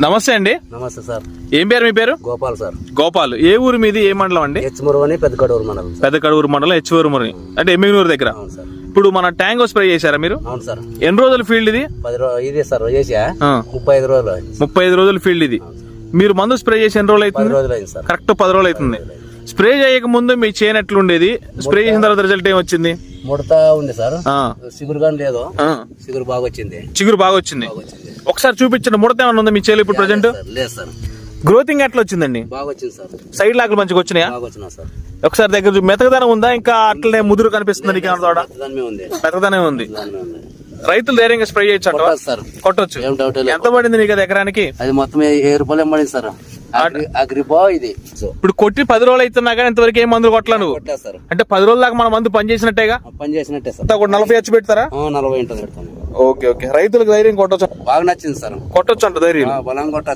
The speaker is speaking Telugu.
నమస్తే అండి. నమస్తే సార్. ఏం పేరు మీ పేరు? గోపాల్ సార్. గోపాల్. ఏ ఊరు మీది? ఏ మండలం అండి? హెచ్మురు అని పెద్ద కడూరు మండలం పెద్ద కడూరు మండలం హెచ్వూరు మురి అంటే ఎమ్మిగనూరు దగ్గర. ఇప్పుడు మన ట్యాంగో స్ప్రే చేశారా మీరు? అవును సార్. ఎన్ని రోజుల ఫీల్డ్ ఇది? పది రోజులు ఇదే సార్ చేసా? ముప్పై ఐదు రోజులు. ముప్పై ఐదు రోజుల ఫీల్డ్ ఇది. మీరు మందు స్ప్రే చేసి ఎన్ని రోజులు అవుతుంది? రోజులు అయింది సార్. కరెక్ట్ పది రోజులు అవుతుంది. స్ప్రే చేయక ముందు మీ చేయని ఎట్లుండేది? స్ప్రే చేసిన తర్వాత రిజల్ట్ ఏం వచ్చింది? ముడతా ఉంది సార్. ఆ, సిగురు కానీ లేదు. ఆ, సిగురు బాగా వచ్చింది చిగురు బాగా వచ్చింది ఒకసారి చూపించండి ముడత ఏమన్నా ఉందా మీ చేలు ఇప్పుడు ప్రజెంట్ లేదు సార్ గ్రోతింగ్ ఎట్లా వచ్చిందండి? బాగా వచ్చింది సార్. సైడ్ లాకులు మంచిగా వచ్చినాయా? బాగా వచ్చినా సార్. ఒకసారి దగ్గర మెతకదనం ఉందా? ఇంకా అట్లనే ముదురు కనిపిస్తుంది నీకు ఏమన్నా తోడ? దాని మీద ఉంది. మెతకదనే ఉంది. దాని మీద ఉంది. రైతులు ధైర్యంగా స్ప్రే చేయొచ్చు? కొట్టాలి సార్. కొట్టొచ్చు. ఏం డౌట్ లేదు ఎంత పడింది నీకు అది ఎకరానికి? అది మొత్తం ఏ- ఏ రూపాయలు ఏమడింది సార్? అగ్రి- అగ్రిబా ఇది. సో ఇప్పుడు కొట్టి పది రోజులు అవుతున్నా కానీ ఇంతవరకు ఏం మందులు కొట్టలా నువ్వు? కొట్టా సార్. అంటే పది రోజుల దాకా మన మందు పని చేసినట్టేగా పని చేసినట్టే సార్ కూడా నలభై వచ్చి పెడతారా? ఆ, నలభై ఉంటుంది పెడతాను ఓకే ఓకే. రైతులకు ధైర్యం కొట్టొచ్చు? బాగా నచ్చింది సార్. కొట్టొచ్చు అంట ధైర్యం బలం కొట్ట